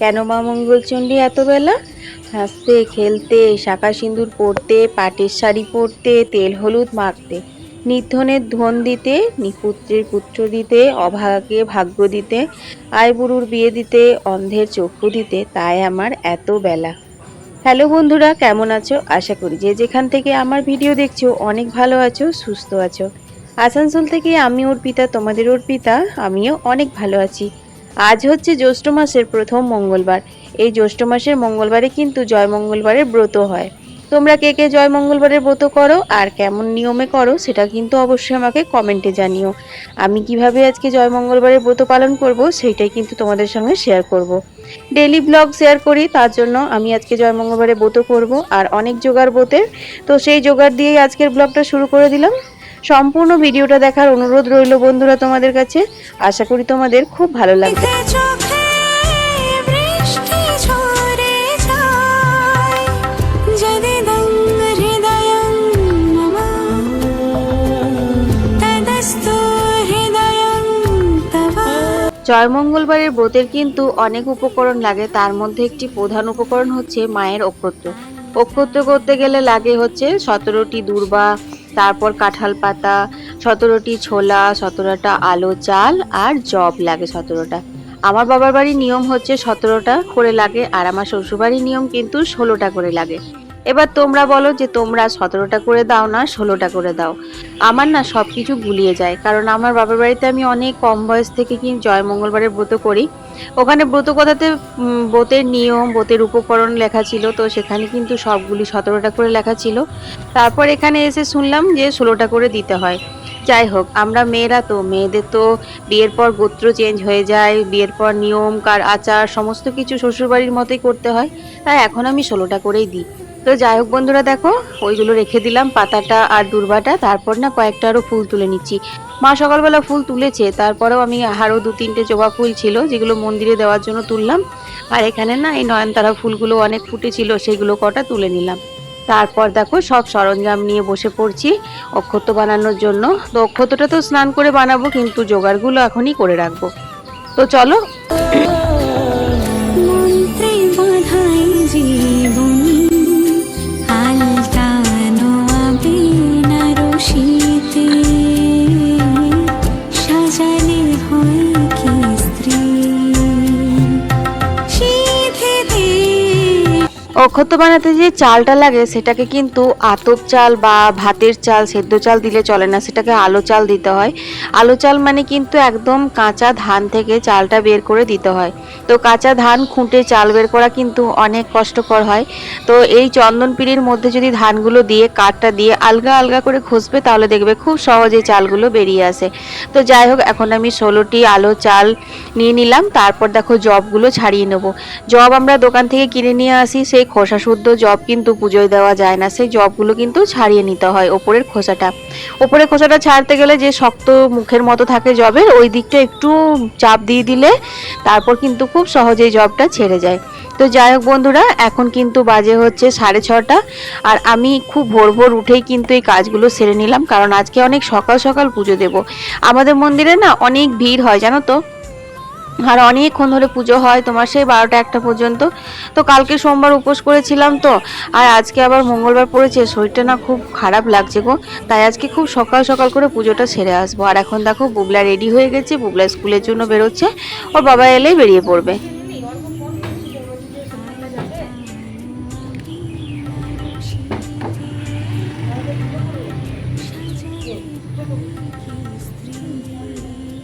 কেন মা মঙ্গলচণ্ডী এত বেলা হাসতে, খেলতে, শাঁখা সিঁদুর পরতে পাটের শাড়ি পরতে তেল হলুদ মাখতে, নির্ধনের ধন দিতে, নিপুত্রের পুত্র দিতে অভাগাকে ভাগ্য দিতে, আইবুড়ুর বিয়ে দিতে, অন্ধের চক্ষু দিতে, তাই আমার এত বেলা। হ্যালো বন্ধুরা, কেমন আছো? আশা করি যে যেখান থেকে আমার ভিডিও দেখছ, অনেক ভালো আছো, সুস্থ আছো। আসানসোল থেকে আমি ওর পিতা তোমাদের ওর পিতা আমিও অনেক ভালো আছি। আজ হচ্ছে জ্যৈষ্ঠ মাসের প্রথম মঙ্গলবার। এই জ্যৈষ্ঠ মাসের মঙ্গলবারে কিন্তু জয় মঙ্গলবারের ব্রত হয়। তোমরা কে কে জয় মঙ্গলবারের ব্রত করো আর কেমন নিয়মে করো সেটা কিন্তু অবশ্যই আমাকে কমেন্টে জানিও। আমি কীভাবে আজকে জয় মঙ্গলবারের ব্রত পালন করব সেইটাই কিন্তু তোমাদের সঙ্গে শেয়ার করব। ডেলি ব্লগ শেয়ার করি, তার জন্য আমি আজকে জয় মঙ্গলবারে ব্রত করব। আর অনেক জোগাড় ব্রতের, তো সেই জোগাড় দিয়েই আজকের ব্লগটা শুরু করে দিলাম। সম্পূর্ণ ভিডিওটা দেখার অনুরোধ রইল বন্ধুরা তোমাদের কাছে। আশা করি তোমাদের খুব ভালো লাগবে। এতে চোখে বৃষ্টি ঝরে যায় যদিদং হৃদয়ং মম তদস্তু হৃদয়ং তব। জয় মঙ্গলবারের ব্রতের কিন্তু অনেক উপকরণ লাগে তার মধ্যে একটি প্রধান উপকরণ হচ্ছে মায়ের অক্ষত্র। অক্ষত্র করতে গেলে লাগে হচ্ছে সতেরোটি দূর্বা তারপর কাঁঠাল পাতা, সতেরোটি ছোলা, সতেরোটা আলো চাল আর জব লাগে সতেরোটা। আমার বাবার বাড়ির নিয়ম হচ্ছে সতেরোটা করে লাগে আর আমার শ্বশুরবাড়ির নিয়ম কিন্তু ষোলোটা করে লাগে। এবার তোমরা বলো যে তোমরা সতেরোটা করে দাও না ষোলোটা করে দাও। আমার না সব কিছু গুলিয়ে যায়, কারণ আমার বাবার বাড়িতে আমি অনেক কম বয়স থেকে কি জয় মঙ্গলবারের ব্রত করি। ওখানে ব্রত কথাতে ব্রতের নিয়ম, ব্রতের উপকরণ লেখা ছিল, তো সেখানে কিন্তু সবগুলি সতেরোটা করে লেখা ছিল। তারপর এখানে এসে শুনলাম যে ষোলোটা করে দিতে হয়। যাই হোক, আমরা মেয়েরা তো, মেয়েদের তো বিয়ের পর গোত্র চেঞ্জ হয়ে যায়, বিয়ের পর নিয়ম, কার আচার, সমস্ত কিছু শ্বশুরবাড়ির মতোই করতে হয়। তাই এখন আমি ষোলোটা করেই দিই। তো যাই হোক বন্ধুরা, দেখো, ওইগুলো রেখে দিলাম, পাতাটা আর দুর্বাটা। তারপর না কয়েকটা আরও ফুল তুলে নিচ্ছি। মা সকালবেলা ফুল তুলেছে, তারপরেও আমি আরও দু তিনটে জবা ফুল ছিল, যেগুলো মন্দিরে দেওয়ার জন্য তুললাম। আর এখানে না এই নয়নতারা ফুলগুলো অনেক ফুটেছিল, সেগুলো কটা তুলে নিলাম। তারপর দেখো, সব সরঞ্জাম নিয়ে বসে পড়ছি অক্ষত বানানোর জন্য। তো অক্ষতটা তো স্নান করে বানাবো, কিন্তু জোগাড়গুলো এখনই করে রাখব। তো চলো। অক্ষত বানাতে যে চালটা লাগে, সেটাকে কিন্তু আতপ চাল বা ভাতের চাল, সেদ্ধ চাল দিলে চলে না, সেটাকে আলো চাল দিতে হয়। আলো চাল মানে কিন্তু একদম কাঁচা ধান থেকে চালটা বের করে দিতে হয়। তো কাঁচা ধান খুঁটে চাল বের করা কিন্তু অনেক কষ্টকর হয়। তো এই চন্দন পিড়ির মধ্যে যদি ধানগুলো দিয়ে, কাঠটা দিয়ে আলগা আলগা করে ঘষবে তাহলে দেখবে খুব সহজে চালগুলো বেরিয়ে আসে। তো যাই হোক, এখন আমি ষোলোটি আলো চাল নিয়ে নিলাম। তারপর দেখো, জবগুলো ছাড়িয়ে নেব। জব আমরা দোকান থেকে কিনে নিয়ে আসি। সেই খোসা শুদ্ধ জব কিন্তু পুজোয় দেওয়া যায় না। সেই জবগুলো কিন্তু ছাড়িয়ে নিতে হয় ওপরের খোসাটা। ওপরের খোসাটা ছাড়তে গেলে যে শক্ত মুখের মতো থাকে জবের, ওই দিকটা একটু চাপ দিয়ে দিলে তারপর কিন্তু খুব সহজেই জবটা ছেড়ে যায়। তো যাই হোক বন্ধুরা, এখন কিন্তু বাজে হচ্ছে সাড়ে ছটা আর আমি খুব ভোর ভোর উঠেই কিন্তু এই কাজগুলো সেরে নিলাম কারণ আজকে অনেক সকাল সকাল পুজো দেব। আমাদের মন্দিরে না অনেক ভিড় হয়, জানো তো? আর অনেকক্ষণ ধরে পুজো হয়, তোমার সেই বারোটা একটা পর্যন্ত। তো কালকে সোমবার উপোস করেছিলাম তো, আর আজকে আবার মঙ্গলবার পড়েছে, শরীরটা না খুব খারাপ লাগছে গো। তাই আজকে খুব সকাল সকাল করে পুজোটা সেরে আসব। আর এখন দেখো, বুবলা রেডি হয়ে গেছে, বুবলা স্কুলের জন্য বেরোচ্ছে, ওর বাবা এলেই বেরিয়ে পড়বে।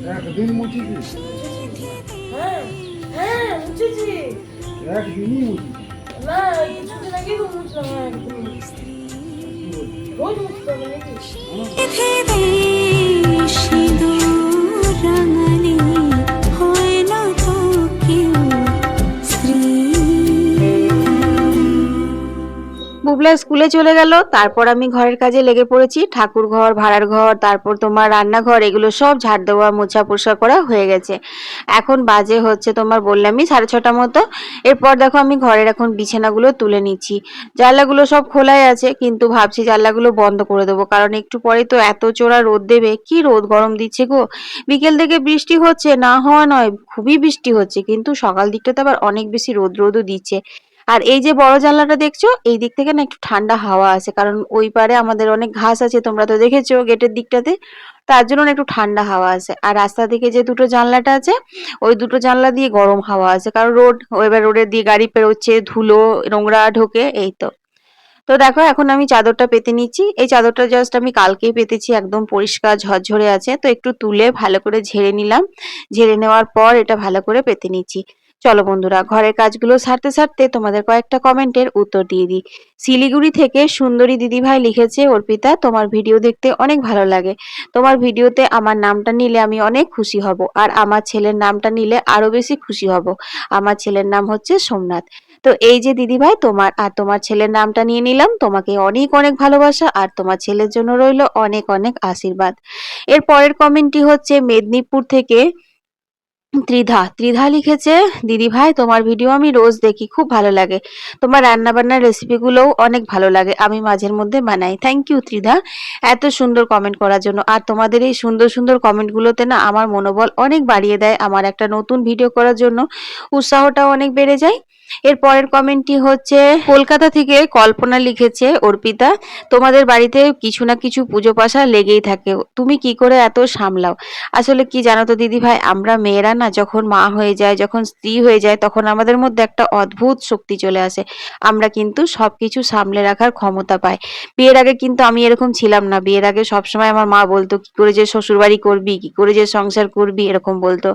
একদিন মুছিস হ্যাঁ হ্যাঁ মুছেছি। একদিনই মুছিস না কিছুদিন আগে তো মুছলাম হ্যাঁ একদম রোজ মুছতে হবে নাকি? কেউ স্ত্রী ছোটবেলা স্কুলে চলে গেল, তারপর আমি ঘরের কাজে লেগে পড়েছি। ঠাকুর ঘর, ভাড়ার ঘর, তারপর তোমার রান্নাঘর, এগুলো সব ঝাড় দেওয়া, মোছা পরিষ্কার করা হয়ে গেছে। এখন বাজে হচ্ছে তোমার বললামই সাড়ে ছটা মতো। এরপর দেখো আমি ঘরের এখন বিছানাগুলো তুলে নিচ্ছি। জানলাগুলো সব খোলাই আছে, কিন্তু ভাবছি জানলাগুলো বন্ধ করে দেবো, কারণ একটু পরে তো এত চোরা রোদ দেবে। কি রোদ গরম দিচ্ছে গো? বিকেল থেকে বৃষ্টি হচ্ছে, না হওয়া নয়, খুবই বৃষ্টি হচ্ছে, কিন্তু সকাল দিকটাতে আবার অনেক বেশি রোদ রোদও দিচ্ছে। আর এই যে বড় জানলাটা দেখছ, এই দিক থেকে না একটু ঠান্ডা হাওয়া আছে, কারণ ওই পারে আমাদের অনেক ঘাস আছে, তোমরা তো দেখেছ গেটের দিকটাতে, তার জন্য একটু ঠান্ডা হাওয়া আছে। আর রাস্তা থেকে যে দুটো জানলাটা আছে, ওই দুটো জানলা দিয়ে গরম হাওয়া আছে, কারণ রোড, এবার রোডের দিয়ে গাড়ি পেরোচ্ছে ধুলো, নোংরা ঢোকে, এই তো। তো দেখো, এখন আমি চাদরটা পেতে নিচ্ছি, এই চাদরটা জাস্ট আমি কালকেই পেতেছি, একদম পরিষ্কার ঝরঝরে আছে, তো একটু তুলে ভালো করে ঝেড়ে নিলাম, ঝেড়ে নেওয়ার পর এটা ভালো করে পেতে নিচ্ছি। চলো বন্ধুরা, ঘরের কাজগুলো সারতে সারতে তোমাদের কয়েকটা কমেন্টের উত্তর দিয়ে দিই। শিলিগুড়ি থেকে সুন্দরী দিদিভাই লিখেছে, অর্পিতা, তোমার ভিডিও দেখতে অনেক ভালো লাগে। তোমার ভিডিওতে আমার নামটা নিলে আমি অনেক খুশি হব আর আমার ছেলের নামটা নিলে আরও বেশি খুশি হব। আমার ছেলের নাম হচ্ছে সোমনাথ। তো এই যে দিদিভাই, তোমার আর তোমার ছেলের নামটা নিয়ে নিলাম। তোমাকে অনেক অনেক ভালোবাসা আর তোমার ছেলের জন্য রইল অনেক অনেক আশীর্বাদ। এর পরের কমেন্টটি হচ্ছে, মেদিনীপুর থেকে ত্রিধা ত্রিধা লিখেছে, দিদি ভাই, তোমার ভিডিও আমি রোজ দেখি, খুব ভালো লাগে। তোমার রান্না বান্নার রেসিপিগুলোও অনেক ভালো লাগে, আমি মাঝের মধ্যে বানাই। থ্যাংক ইউ ত্রিধা। এত সুন্দর কমেন্ট করার জন্য। আর তোমাদের এই সুন্দর সুন্দর কমেন্টগুলোতে না আমার মনোবল অনেক বাড়িয়ে দেয়, আমার একটা নতুন ভিডিও করার জন্য। উৎসাহটাও অনেক বেড়ে যায়। এর পরের কমেন্টটি হচ্ছে, কলকাতা থেকে কল্পনা লিখেছে, অর্পিতা, তোমাদের বাড়িতে কিছু না কিছু পুজো পাশা লেগেই থাকে। তুমি কি করে এত সামলাও? আসলে কি জানো তো দিদি ভাই, আমরা মেয়েরা না যখন মা হয়ে যায়, যখন স্ত্রী হয়ে যায়, তখন আমাদের মধ্যে একটা অদ্ভুত শক্তি চলে আসে। আমরা কিন্তু সবকিছু সামলে রাখার ক্ষমতা পাই। বিয়ের আগে কিন্তু আমি এরকম ছিলাম না। বিয়ের আগে সবসময় আমার মা বলতো, কি করে যে শ্বশুরবাড়ি করবি? কি করে যে সংসার করবি? এরকম বলতো।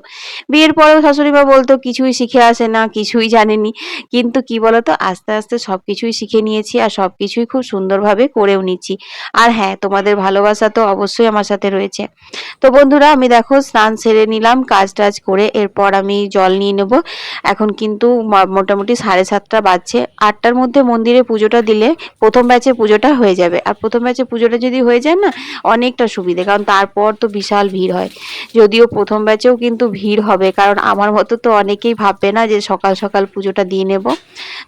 বিয়ের পরেও শাশুড়ি মা বলতো, কিছুই শিখে আসে না, কিছুই জানেনি। কিন্তু কি বলতো, আস্তে আস্তে সবকিছুই শিখে নিয়েছি আর সবকিছুই খুব সুন্দরভাবে করেও নিচ্ছি। আর হ্যাঁ তোমাদের ভালোবাসা তো অবশ্যই আমার সাথে রয়েছে। তো বন্ধুরা, আমি দেখো স্নান সেরে নিলাম, কাজ টাজ করে এরপর আমি জল নিয়ে নেব। এখন কিন্তু মোটামুটি সাড়ে সাতটা বাজছে। আটটার মধ্যে মন্দিরে পুজোটা দিলে প্রথম ব্যাচে পুজোটা হয়ে যাবে। আর প্রথম ব্যাচে পুজোটা যদি হয়ে যায় না, অনেকটা সুবিধে। কারণ তারপর তো বিশাল ভিড় হয়। যদিও প্রথম ব্যাচেও কিন্তু ভিড় হবে। কারণ আমার মতো তো অনেকেই ভাববে না যে সকাল সকাল পুজোটা দিয়ে নেব।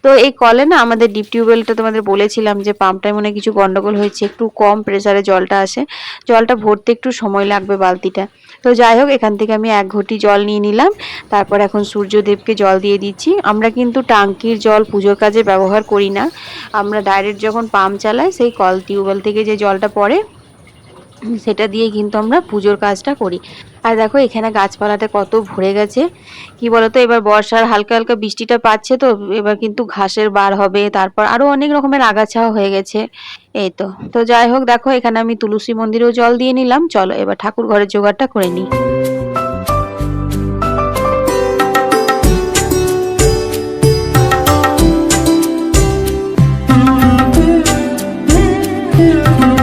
তো এই কলে না আমাদের ডিপ টিউবওয়েলটা তোমাদের বলেছিলাম যে পাম্পটায় মনে কিছু গন্ডগোল হয়েছে, একটু কম প্রেসারে জলটা আসে। জলটা ভরতে একটু সময় লাগবে বালতিটা। তো যাই হোক, এখান থেকে আমি এক ঘটি জল নিয়ে নিলাম। তারপর এখন সূর্যদেবকে জল দিয়ে দিচ্ছি। আমরা কিন্তু টাঙ্কির জল পুজোর কাজে ব্যবহার করি না। আমরা ডাইরেক্ট যখন পাম্প চালাই, সেই কল টিউবওয়েল থেকে যে জলটা পড়ে সেটা দিয়ে কিন্তু আমরা পুজোর কাজটা করি। আর দেখো, এখানে গাছপালাটা কত ভরে গেছে। কি বলতো, এবার বর্ষার হালকা হালকা বৃষ্টিটা পাচ্ছে তো, এবার কিন্তু ঘাসের বার হবে, তারপর আরও অনেক রকমের আগাছাও হয়ে গেছে। এই তো তো যাই হোক, দেখো, এখানে আমি তুলসী মন্দিরেও জল দিয়ে নিলাম। চলো, এবার ঠাকুর ঘরের জোগাড়টা করে নিই। সিঁথিতে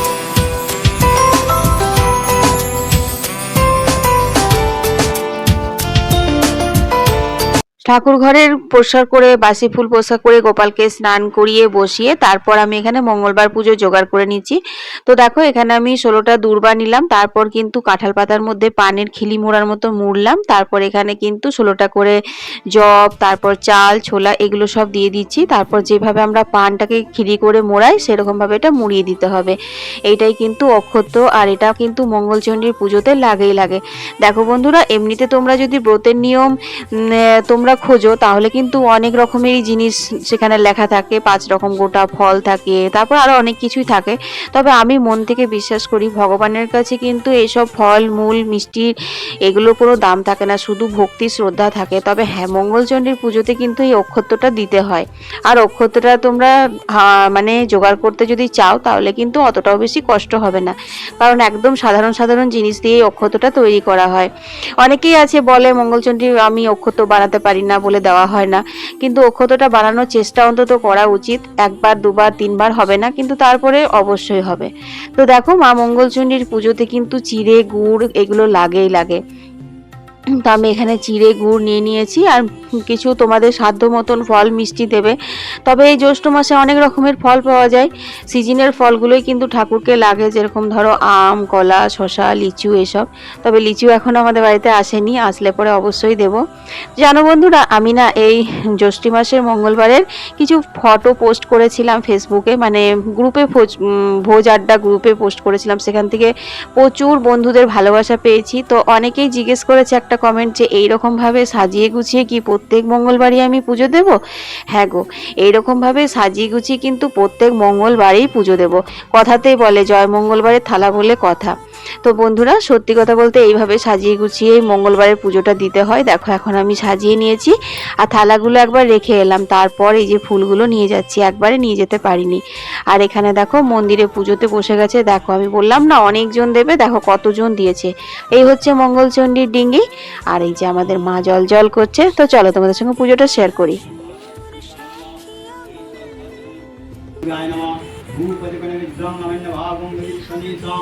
ঠাকুর ঘরের পরিষ্কার করে, বাসি ফুল পরিষ্কার করে, গোপালকে স্নান করিয়ে বসিয়ে তারপর আমি এখানে মঙ্গলবার পুজো জোগাড় করে নিচ্ছি। তো দেখো, এখানে আমি ষোলোটা দূর্বা নিলাম, তারপর কিন্তু কাঁঠাল পাতার মধ্যে পানের খিলি মোড়ার মতো মুড়লাম, তারপর এখানে কিন্তু ষোলোটা করে জব, তারপর চাল, ছোলা এগুলো সব দিয়ে দিচ্ছি, তারপর যেভাবে আমরা পানটাকে খিলি করে মোড়াই, সেরকমভাবে এটা মুড়িয়ে দিতে হবে। এইটাই কিন্তু অক্ষত্য আর এটা কিন্তু মঙ্গলচণ্ডীর পুজোতে লাগেই লাগে। দেখো বন্ধুরা, এমনিতে তোমরা যদি ব্রতের নিয়ম তোমরা খোঁজো, তাহলে কিন্তু অনেক রকমেরই জিনিস সেখানে লেখা থাকে, পাঁচ রকম গোটা ফল থাকে, তারপর আরও অনেক কিছুই থাকে। তবে আমি মন থেকে বিশ্বাস করি ভগবানের কাছে কিন্তু এইসব ফল, মূল, মিষ্টি এগুলোর কোনো দাম থাকে না, শুধু ভক্তি, শ্রদ্ধা থাকে। তবে হ্যাঁ মঙ্গলচণ্ডীর পুজোতে কিন্তু এই অক্ষত্রটা দিতে হয়। আর অক্ষত্রটা তোমরা মানে জোগাড় করতে যদি চাও, তাহলে কিন্তু অতটাও বেশি কষ্ট হবে না। কারণ একদম সাধারণ সাধারণ জিনিস দিয়ে অক্ষতটা তৈরি করা হয়। অনেকেই আছে বলে মঙ্গলচণ্ডী আমি অক্ষত বানাতে পারি না। বলে দেওয়া হয় না। কিন্তু অক্ষতটা বানানোর চেষ্টা অন্তত করা উচিত। একবার, দুবার, তিনবার হবে না, কিন্তু তারপরে অবশ্যই হবে। তো দেখো মা মঙ্গলচণ্ডীর পুজোতে কিন্তু চিড়ে, গুড় এগুলো লাগেই লাগে। তো আমি এখানে চিড়ে, গুড় নিয়ে নিয়েছি আর কিছু তোমাদের সাধ্য মতন ফল মিষ্টি দেবে। তবে এই জ্যৈষ্ঠ মাসে অনেক রকমের ফল পাওয়া যায়। সিজনের ফলগুলোই কিন্তু ঠাকুরকে লাগে, যেরকম ধরো আম, কলা শশা লিচু এসব। তবে লিচু এখন আমাদের বাড়িতে আসেনি, আসলে পরে অবশ্যই দেব। জানো বন্ধুরা, আমি না এই জ্যৈষ্ঠী মাসের মঙ্গলবারের কিছু ফটো পোস্ট করেছিলাম ফেসবুকে মানে গ্রুপে ভোজ আড্ডা গ্রুপে পোস্ট করেছিলাম। সেখান থেকে প্রচুর বন্ধুদের ভালোবাসা পেয়েছি। তো অনেকেই জিজ্ঞেস করেছে, একটা কমেন্ট যে, এইরকমভাবে সাজিয়ে গুছিয়ে কি প্রত্যেক মঙ্গলবারই আমি পুজো দেব? হ্যাঁ গো, এইরকমভাবে সাজিয়ে গুছিয়ে কিন্তু প্রত্যেক মঙ্গলবারেই পুজো দেব। কথাতেই বলে, জয় মঙ্গলবারের থালা বলে কথা। তো বন্ধুরা, সত্যি কথা বলতে এইভাবে সাজিয়ে গুছিয়ে মঙ্গলবারের পুজোটা দিতে হয়। দেখো, এখন আমি সাজিয়ে নিয়েছি আর থালাগুলো একবার রেখে এলাম। তারপর এই যে ফুলগুলো নিয়ে যাচ্ছি, একবারে নিয়ে যেতে পারিনি। আর এখানে দেখো, মন্দিরে পুজোতে বসে গেছে। দেখো, আমি বললাম না, অনেকজন দেবে। দেখো, কতজন দিয়েছে। এই হচ্ছে মঙ্গলচণ্ডীর ডিঙ্গি। আর এই যে আমাদের মা জল জল করছে। তো চলো, তোমাদের সঙ্গে পুজোটা শেয়ার করি। গায়নমা ভূপতিপনে বিদ্রং অমেন্দ্র ভাগং বিশ্বনীতং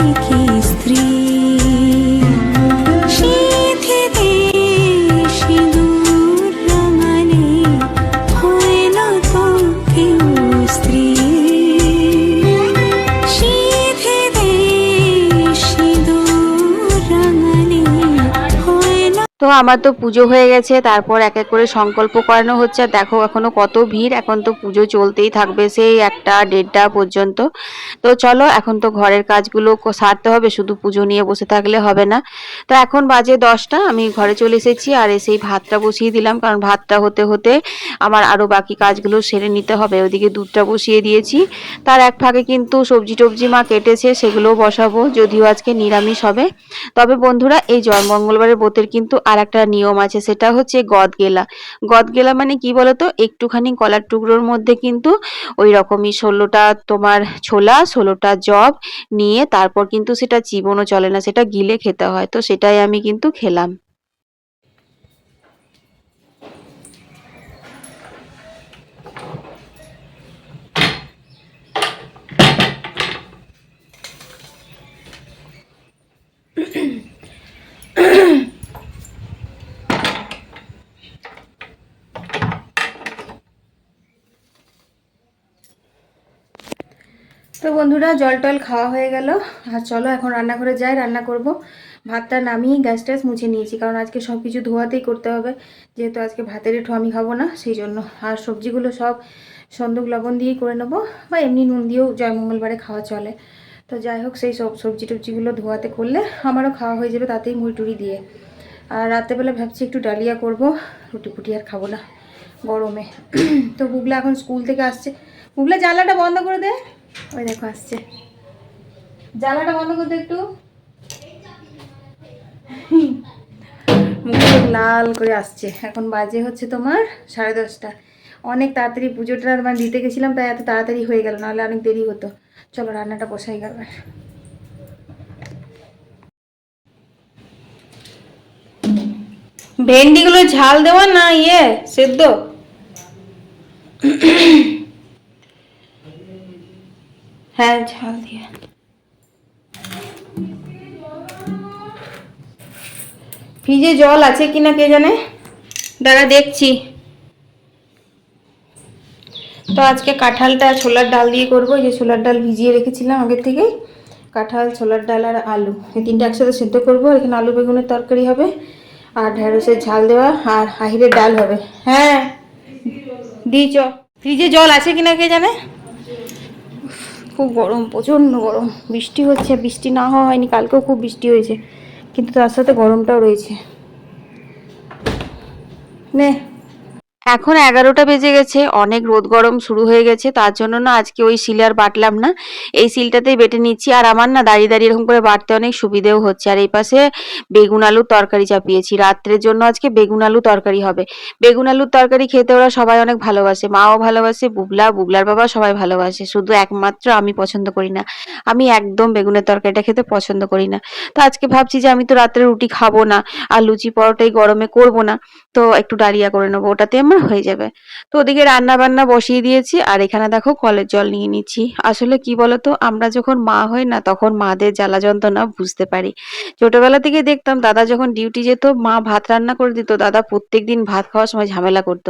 তো আমার তো পুজো হয়ে গেছে, তারপর এক এক করে সংকল্প করানো হচ্ছে। আর দেখো এখনও কত ভিড়, এখন তো পুজো চলতেই থাকবে সেই একটা দেড়টা পর্যন্ত। তো চলো, এখন তো ঘরের কাজগুলো সারতে হবে, শুধু পুজো নিয়ে বসে থাকলে হবে না। তো এখন বাজে দশটা, আমি ঘরে চলে এসেছি আর এসেই ভাতটা বসিয়ে দিলাম, কারণ ভাতটা হতে হতে আমার আরও বাকি কাজগুলো সেরে নিতে হবে। ওদিকে দুধটা বসিয়ে দিয়েছি। তার এক ফাঁকে কিন্তু সবজি টবজি মা কেটেছে, সেগুলোও বসাবো, যদিও আজকে নিরামিষ হবে। তবে বন্ধুরা, এই জয় মঙ্গলবারের বোতের কিন্তু আর একটা নিয়ম আছে, সেটা হচ্ছে গদ গেলা গদ গেলা মানে কি বলতো? একটুখানি কলার টুকরোর মধ্যে কিন্তু ওই রকমই ষোলোটা তোমার ছোলা, ষোলোটা জব নিয়ে তারপর কিন্তু সেটা চিবনও চলে না, সেটা গিলে খেতে হয়। তো সেটাই আমি কিন্তু খেলাম। তো বন্ধুরা, জল টল খাওয়া হয়ে গেল। আর চলো এখন রান্নাঘরে যাই, রান্না করব। ভাতটা নামিয়ে গ্যাস ট্যাস মুছে নিয়েছি, কারণ আজকে সব কিছু ধোয়াতেই করতে হবে। যেহেতু আজকে ভাতের এঁঠো আমি খাব না, সেই জন্য। আর সবজিগুলো সব সন্দুক লবণ দিয়েই করে নেব, বা এমনি নুন দিয়েও জয় মঙ্গলবারে খাওয়া চলে। তো যাই হোক, সেই সব সবজি টবজিগুলো ধোয়াতে করলে আমারও খাওয়া হয়ে যাবে তাতেই মুড়ি টুড়ি দিয়ে। আর রাত্রেবেলা ভাবছি একটু ডালিয়া করব, রুটি ফুটি আর খাব না, গরমে। তো বুগলা এখন স্কুল থেকে আসছে। বুগলা জ্বালাটা বন্ধ করে দে। ওই দেখো আসছে। জ্বালাটা বন্ধ করতে একটু। মুখ লাল করে আসছে। এখন বাজে হচ্ছে তোমার সাড়ে দশটা। অনেক তাড়াতাড়ি পুজোটা মানে দিতে গেছিলাম তাই এত তাড়াতাড়ি হয়ে গেল নাহলে অনেক দেরি হতো। চলো রান্নাটা বসাই গেল ভেন্ডিগুলো ঝাল দেওয়া না ইয়ে সেদ্ধ? হ্যাঁ ঝাল দিয়ে। ফ্রিজে জল আছে কিনা কে জানে? দাঁড়া দেখছি। তো আজকে কাঁঠালটা ছোলার ডাল দিয়ে করব। যে ছোলার ডাল ভিজিয়ে রেখেছিলাম আগের থেকেই। কাঁঠাল, ছোলার ডাল আর আলু। এই তিনটা একসাথে সেদ্ধ করব। এখানে আলু বেগুনের তরকারি হবে আর ঢেঁড়সের ঝাল দেওয়া আর আহিরের ডাল হবে। হ্যাঁ দিয়েছ। ফ্রিজে জল আছে কিনা কে জানে? খুব গরম, প্রচণ্ড গরম। বৃষ্টি হচ্ছে, বৃষ্টি না হওয়া হয়নি, কালকেও খুব বৃষ্টি হয়েছে। কিন্তু তার সাথে গরমটাও রয়েছে। নে। এখন এগারোটা বেজে গেছে, অনেক রোদ গরম শুরু হয়ে গেছে, তার জন্য না আজকে ওই শিল আর বাটলাম না। এই শিলটাতেই বেটে নিচ্ছি, আর আমার না দাঁড়িয়ে দাঁড়িয়ে এরকম করে বাটতে অনেক সুবিধেও হচ্ছে। আর এই পাশে বেগুন আলুর তরকারি চাপিয়েছি। রাত্রের জন্য আজকে বেগুন আলু তরকারি হবে। বেগুন আলুর তরকারি খেতে ওরা সবাই অনেক ভালোবাসে। মাও ভালোবাসে, বুবলা, বুবলার বাবা সবাই ভালোবাসে। শুধু একমাত্র আমি পছন্দ করি না। আমি একদম বেগুনের তরকারিটা খেতে পছন্দ করি না। তো আজকে ভাবছি যে আমি তো রাত্রে রুটি খাব না, আর লুচি পরোটাই গরমে করব না। তো একটু ডালিয়া করে নেব, ওটাতে আমার হয়ে যাবে। তো ওদিকে রান্না বান্না বসিয়ে দিয়েছি, আর এখানে দেখো কলের জল নিয়ে নিচ্ছি। আসলে কি বলতো, আমরা যখন মা হই না, তখন মাদের জ্বালা যন্ত্রণা বুঝতে পারি। ছোটবেলা থেকে দেখতাম, দাদা যখন ডিউটি যেত, মা ভাত রান্না করে দিত, দাদা প্রত্যেক দিন ভাত খাওয়ার সময় ঝামেলা করতো।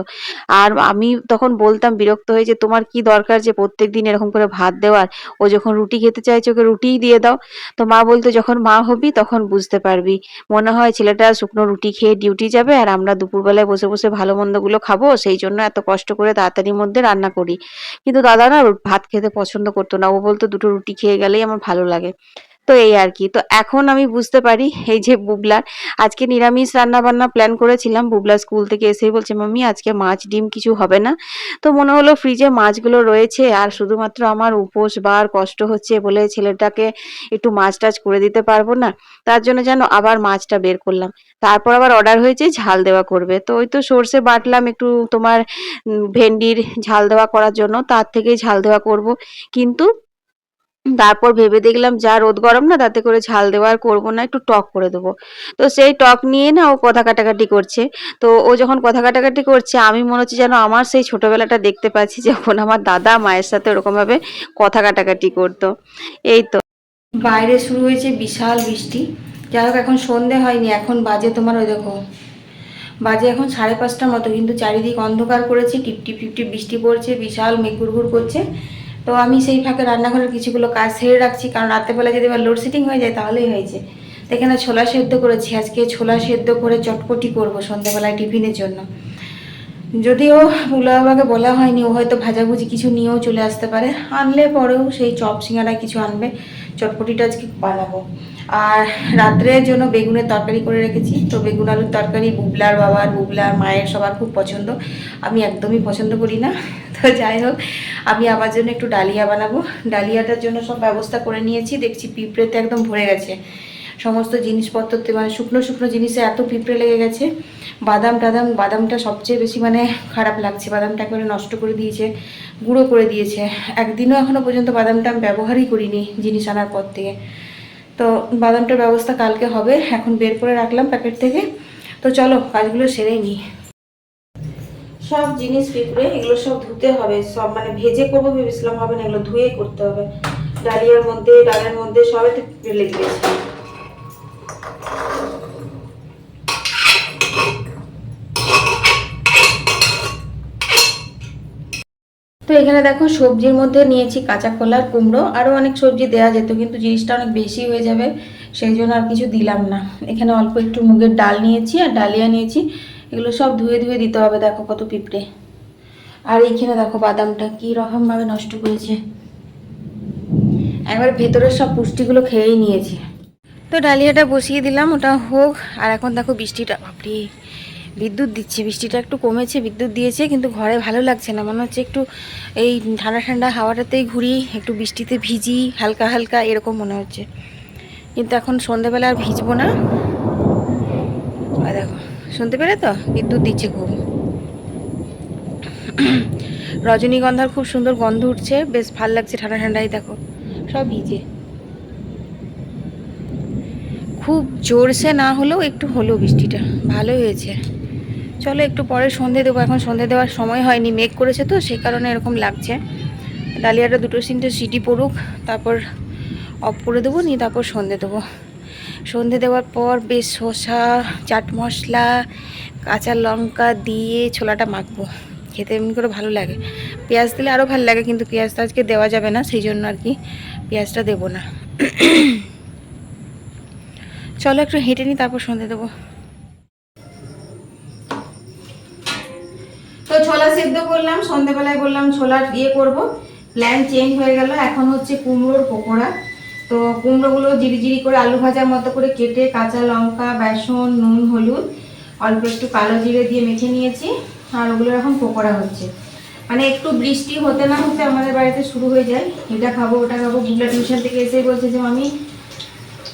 আর আমি তখন বলতাম, বিরক্ত হয়ে যে, তোমার কি দরকার যে প্রত্যেক দিন এরকম করে ভাত দেওয়ার? ও যখন রুটি খেতে চাইছে, ওকে রুটিই দিয়ে দাও। তো মা বলতো, যখন মা হবি, তখন বুঝতে পারবি। মনে হয় ছেলেটা শুকনো রুটি খেয়ে ডিউটি যাবে, আর আমরা দুপুরবেলায় বসে বসে ভালো মন্দগুলো খাব, সেই জন্য এত কষ্ট করে তাড়াতাড়ির মধ্যে রান্না করি। কিন্তু দাদা না ভাত খেতে পছন্দ করতো না। ও বলতো দুটো রুটি খেয়ে গেলেই আমার ভালো লাগে। তো এই আর কি। তো এখন আমি বুঝতে পারি এই যে বুবলার। আজকে নিরামিষ রান্না বান্না প্ল্যান করেছিলাম। বুবলা স্কুল থেকে এসেই বলছে, মাম্মি, আজকে মাছ, ডিম কিছু হবে না। তো মনে হলো ফ্রিজে মাছগুলো রয়েছে আর শুধুমাত্র আমার উপোস বার কষ্ট হচ্ছে বলে ছেলেটাকে একটু মাছ টাছ করে দিতে পারব না। তার জন্য যেন আবার মাছটা বের করলাম। তারপর আবার অর্ডার হয়েছে, ঝাল দেওয়া করবে। তো ওই তো সর্ষে বাটলাম একটু তোমার ভেন্ডির ঝাল দেওয়া করার জন্য। তার থেকেই ঝাল দেওয়া করব। কিন্তু তারপর ভেবে দেখলাম, যা রোদ গরম না, তাতে করে ঝাল দেওয়ার করব না, একটু টক করে দেবো। তো সেই টক নিয়ে না ও কথা কাটাকাটি করছে। তো ও যখন কথা কাটাকাটি করছে, আমি মনে হচ্ছে যেন আমার সেই ছোটবেলাটা দেখতে পাচ্ছি, যখন আমার দাদা মায়ের সাথে ওরকমভাবে কথা কাটাকাটি করতো। এই তো। বাইরে শুরু হয়েছে বিশাল বৃষ্টি। যাই হোক, এখন সন্ধে হয়নি, এখন বাজে তোমার ওই দেখো, বাজে এখন সাড়ে পাঁচটার মতো, কিন্তু চারিদিক অন্ধকার করেছে, টিপটিপ টিপটিপ বৃষ্টি পড়ছে, বিশাল মেঘ ঘুরঘুর করছে। তো আমি সেই ফাঁকে রান্নাঘরের কিছুগুলো কাজ সেরে রাখছি, কারণ রাত্রেবেলা যদি আবার লোডশেডিং হয়ে যায় তাহলেই হয়েছে। তো এখানে ছোলা সেদ্ধ করেছি, আজকে ছোলা সেদ্ধ করে চটপটি করব সন্ধ্যেবেলায় টিফিনের জন্য। যদিও উলাবাকে বলা হয়নি, ও হয়তো ভাজাভুজি কিছু নিয়েও চলে আসতে পারে। আনলে পরেও সেই চপ সিঙ্গারা কিছু আনবে, চটপটিটা আজকে বানাবো। আর রাত্রের জন্য বেগুনের তরকারি করে রেখেছি, তো বেগুন আলুর তরকারি, বুবলার বাবার, বুবলার মায়ের সবার খুব পছন্দ। আমি একদমই পছন্দ করি না। তো যাই হোক, আমি আমার জন্য একটু ডালিয়া বানাবো। ডালিয়াটার জন্য সব ব্যবস্থা করে নিয়েছি, দেখছি পিঁপড়েতে একদম ভরে গেছে। সমস্ত জিনিসপত্রতে মানে শুকনো শুকনো জিনিসে এত পিঁপড়ে লেগে গেছে। বাদাম টাদাম, বাদামটা সবচেয়ে বেশি মানে খারাপ লাগছে। বাদামটা একেবারে নষ্ট করে দিয়েছে, গুঁড়ো করে দিয়েছে। একদিনও এখনও পর্যন্ত বাদামটা আমি ব্যবহারই করিনি জিনিস আনার পর থেকে। তো বাদামটার ব্যবস্থা কালকে হবে, এখন বের করে রাখলাম প্যাকেট থেকে। তো চলো, কাজগুলো সেরেই নিই। সব জিনিস পিঁপড়ে এগুলো সব ধুতে হবে, সব মানে ভেজে করব ভেবেছিলাম হবে না, এগুলো ধুয়ে করতে হবে। ডালিয়ার মধ্যে, ডালের মধ্যে সবাই তো পিঁপড়ে লেগে তো এখানে দেখো সবজির মধ্যে নিয়েছি কাঁচা কলার কুমড়ো আরও অনেক সবজি দেওয়া যেত, কিন্তু জিনিসটা অনেক বেশি হয়ে যাবে, সেই জন্য আর কিছু দিলাম না। এখানে অল্প একটু মুগের ডাল নিয়েছি, আর ডালিয়া নিয়েছি। এগুলো সব ধুয়ে ধুয়ে দিতে হবে, দেখো কত পিঁপড়ে। আর এইখানে দেখো বাদামটা, কী রকমভাবে নষ্ট করেছে। একবার ভেতরের সব পুষ্টিগুলো খেয়েই নিয়েছে। তো ডালিয়াটা বসিয়ে দিলাম, ওটা হোক। আর এখন দেখো বৃষ্টিটা, বাপরে। বিদ্যুৎ দিচ্ছে, বৃষ্টিটা একটু কমেছে, বিদ্যুৎ দিয়েছে, কিন্তু ঘরে ভালো লাগছে না। মনে হচ্ছে একটু এই ঠান্ডা ঠান্ডা হাওয়াটাতেই ঘুরি, একটু বৃষ্টিতে ভিজি, হালকা হালকা, এরকম মনে হচ্ছে। কিন্তু এখন সন্ধ্যেবেলা আর ভিজবো না। দেখো। শুনতে পেরে তো? বিদ্যুৎ দিচ্ছে খুব। রজনীগন্ধার খুব সুন্দর গন্ধ উঠছে, বেশ ভালো লাগছে ঠান্ডা ঠান্ডাই দেখো। সব ভিজে খুব জোরসে না হলেও একটু হলো বৃষ্টিটা ভালো হয়েছে। চলো একটু পরে সন্ধে দেবো, এখন সন্ধে দেওয়ার সময় হয়নি, মেঘ করেছে তো, সেই কারণে এরকম লাগছে। ডালিয়াটা দুটো তিনটে সিটি পড়ুক, তারপর অফ করে দেবো, নিয়ে তারপর সন্ধে দেবো। সন্ধে দেওয়ার পর বেশ শসা, চাট মশলা, কাঁচা লঙ্কা দিয়ে ছোলাটা মাখবো। খেতে এমনি করে ভালো লাগে। পেঁয়াজ দিলে আরও ভালো লাগে, কিন্তু পেঁয়াজটা আজকে দেওয়া যাবে না, সেই জন্য আর কি পেঁয়াজটা দেবো না। চলো একটু হেঁটে নিই তারপর সন্ধে দেবো। তো ছোলা সেদ্ধ করলাম, সন্ধেবেলায় বললাম ছোলার ইয়ে করব। প্ল্যান চেঞ্জ হয়ে গেল, এখন হচ্ছে কুমড়োর পকোড়া। তো কুমড়োগুলো জিরি জিরি করে আলু ভাজার মতো করে কেটে কাঁচা লঙ্কা, বেসন, নুন, হলুদ, অল্প একটু কালো জিরে দিয়ে মেখে নিয়েছি আর ওগুলো এখন পকোড়া হচ্ছে। মানে একটু বৃষ্টি হতে না হতে আমাদের বাড়িতে শুরু হয়ে যায়। এটা খাব, ওটা খাব। বুগলা টিউশন থেকে এসেই বলছে যে আমি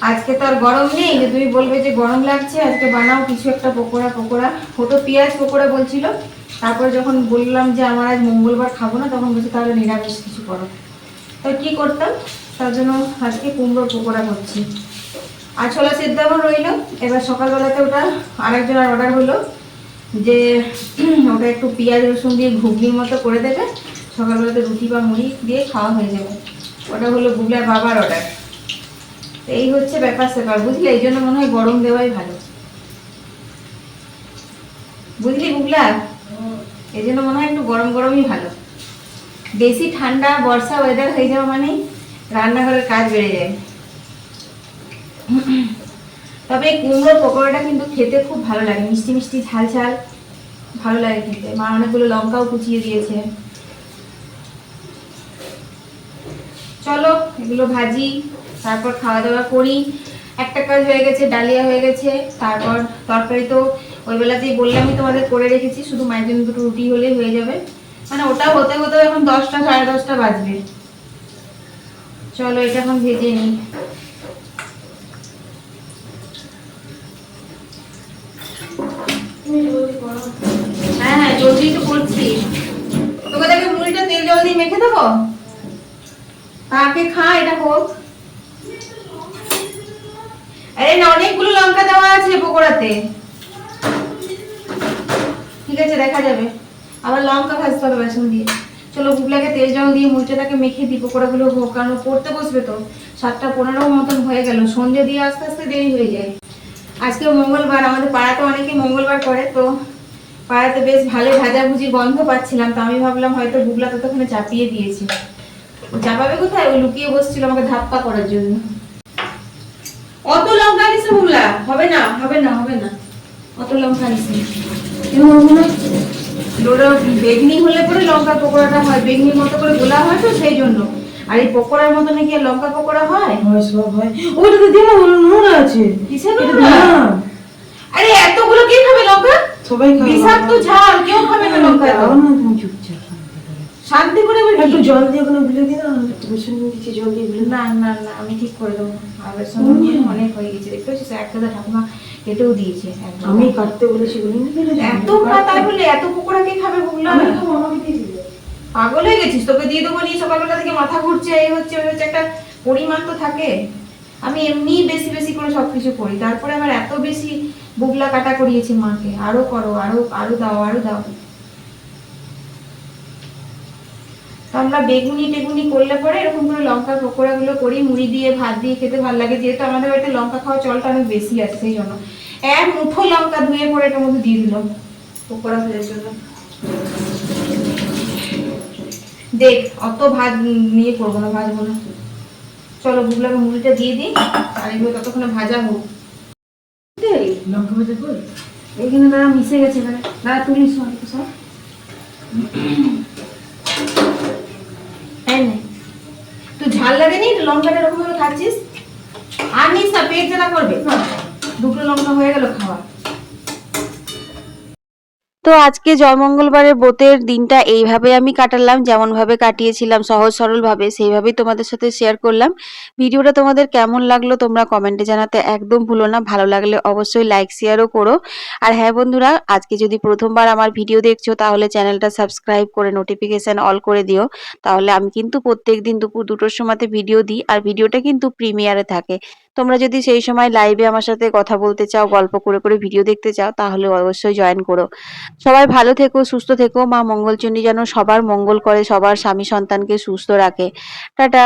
আজকে তো আর গরম নেই। যে তুমি বলবে যে, গরম লাগছে, আজকে বানাও কিছু একটা পকোড়া পকোড়া। ও পেঁয়াজ পকোড়া বলছিল। তারপরে যখন বললাম যে, আমার আজ মঙ্গলবার খাব না, তখন বলছে, তাহলে নিরামিষ কিছু করো। তো কি করতাম? তার জন্য আজকে কুমড়োর পকোড়া করছি। আর ছোলা সেদ্ধ আমার রইল। এবার সকালবেলাতে ওটা আরেকজনের অর্ডার হলো যে ওটা একটু পেঁয়াজ, রসুন দিয়ে ঘুগনির মতো করে দেবে। সকালবেলাতে রুটি বা মুড়ি দিয়ে খাওয়া হয়ে যাবে। ওটা হলো বুগলার বাবার অর্ডার এই হচ্ছে ব্যাপার স্যাপার, বুঝলি? এই জন্য মনে হয় গরম দেওয়াই ভালো। বুঝলি বুগলা এই জন্য মনে হয় একটু গরম গরমই ভালো। বেশি ঠান্ডা, বর্ষা ওয়েদার হয়ে যাওয়া মানে রান্নাঘরের কাজ বেড়ে যায়। তবে এই কুমড়োর পকোড়াটা কিন্তু খেতে খুব ভালো লাগে। মিষ্টি মিষ্টি ঝাল ঝাল ভালো লাগে খেতে। মা অনেকগুলো লঙ্কাও কুচিয়ে দিয়েছে। চলো এগুলো ভাজি, তারপর খাওয়া দাওয়া করি। একটা কাজ হয়ে গেছে, ডালিয়া হয়ে গেছে। তারপর তরকারি তো ওই বেলাতেই বললামই তোমাদের করে রেখেছি। শুধু মায়ের জন্য দুটো রুটি হলেই হয়ে যাবে। মানে ওটা হতে হতে এখন দশটা, সাড়ে দশটা বাজবে। চলো এটা এখন ভেজে নিই। জলদি হ্যাঁ হ্যাঁ জলদি তোকে দেখে মুড়িটা তেল, জল দিয়ে মেখে দেবো? খা, এটা আরে, না, অনেকগুলো লঙ্কা দেওয়া আছে পকোড়াতে। ঠিক আছে, দেখা যাবে। আবার লঙ্কা ভাজতে হবে বেসন দিয়ে। চলো বুকলাকে তেল জল দিয়ে মুড়িটাকে মেখে দিই পকোড়াগুলো হোক কারণ পড়তে বসবে তো। সাতটা পনেরো মতন হয়ে গেল। সন্ধ্যে দিয়ে আস্তে আস্তে দেরি হয়ে যায়। আজকে মঙ্গলবার, আমাদের পাড়াতে অনেকে মঙ্গলবার করে তো। পাড়াতে বেশ ভালো ভাজাভুজি গন্ধ পাচ্ছিলাম, তো আমি ভাবলাম হয়তো বুগলা ততক্ষণে চাপিয়ে দিয়েছি। চাপাবে কোথায়? ও লুকিয়ে বসছিল আমাকে ধাপ্পা করার জন্য। অত লঙ্কা নিস না বুগলা হবে না হবে না হবে না। অত লঙ্কা নিস না এরকম হবে না? ওটা বেগনি হলে পরে লঙ্কা পকোড়াটা হয় বেগনির মতো করে গোলা হয় তো সেই জন্য। আর এই পকোড়ার মতো নাকি লঙ্কা পকোড়া হয়? হয় সব হয়। ওটা তো দিন নুন আছে। কিসের নুন? আরে এতগুলো কে খাবে লঙ্কা? সবাই খাবে বিষাক্ত ঝাল কেউ খাবে না লঙ্কা। দাও না তুমি চুপচাপ। শান্তি করে আবার একটু জল দিয়ে ওখানে গুলে দিও না? একটু বেসন দিচ্ছি জল দিয়ে গুলে না না না আমি ঠিক করে দেবো আর সঙ্গে অনেক হয়ে গেছে। দেখতে পাচ্ছিস এক গাদা ঠাকুমা কেটেও দিয়েছে আমি কাটতে বলেছি বলি এত তাই বলে এত পকোড়া কে খাবে বুঝলাম আমি খাব আমাকে দিয়ে দিবে পাগল হয়ে গেছিস? তোকে দিয়ে দেবো নিয়ে সকালবেলা থেকে মাথা ঘুরছে এই হচ্ছে ওই হচ্ছে একটা পরিমাণ তো থাকে। আমি এমনি বেশি বেশি করে সবকিছু করি। তারপরে আবার এত বেশি বুগলা কাটা করিয়েছি মাকে। আরও করো আরও আরও দাও আরও দাও তো আমরা বেগুনি টেগুনি করলে পরে এরকম করে লঙ্কা পকোড়া গুলো করি মুড়ি দিয়ে ভাত দিয়ে খেতে ভালো লাগে। যেহেতু আমাদের বাড়িতে লঙ্কা খাওয়া চলটা অনেক বেশি আছে সেই জন্য। এক মুঠো লঙ্কা ধুয়ে পরে এটার মধ্যে দিয়ে দিলাম। পকোড়া ভাজার জন্য। দেখ অত ভাত নিয়ে করব না ভাজবো না। চলো বুগলাকে মুড়িটা দিয়ে দিই আর এগুলো ততক্ষণে ভাজা হোক। লঙ্কা ভাজা করে এখানে দাঁড়া মিশে গেছে এখানে। দাঁড়া তুলিস সব এই নে। তুই ঝাল লাগেনি? লঙ্কাটা এরকম ভাবে খাচ্ছিস আর নিস না, পেট জ্বালা করবে। দুটো লঙ্কা হয়ে গেল খাওয়া। তো আজকে জয়মঙ্গলবারের ব্রতের দিনটা এইভাবে আমি কাটালাম যেমন ভাবে কাটিয়েছিলাম, সহজ সরল ভাবে সেইভাবেই তোমাদের সাথে শেয়ার করলাম। ভিডিওটা তোমাদের কেমন লাগল তোমরা কমেন্টে জানাতে একদম ভুলো না, ভালো লাগলে অবশ্যই লাইক শেয়ারও করো। আর হ্যাঁ বন্ধুরা, আজকে যদি প্রথমবার আমার ভিডিও দেখছ, তাহলে চ্যানেলটা সাবস্ক্রাইব করে নোটিফিকেশন অল করে দিও। তাহলে আমি কিন্তু প্রত্যেক দিন দুপুর দুটোর সময়তে ভিডিও দিই, আর ভিডিওটা কিন্তু প্রিমিয়ারে থাকে। তোমরা যদি সেই সময় লাইভে আমার সাথে কথা বলতে চাও, গল্প করে করে ভিডিও দেখতে চাও, তাহলে অবশ্যই জয়েন করো। সবাই ভালো থেকো, সুস্থ থেকো। মা মঙ্গলচণ্ডী যেন সবার মঙ্গল করে, সবার স্বামী সন্তানকে সুস্থ রাখে। টাটা!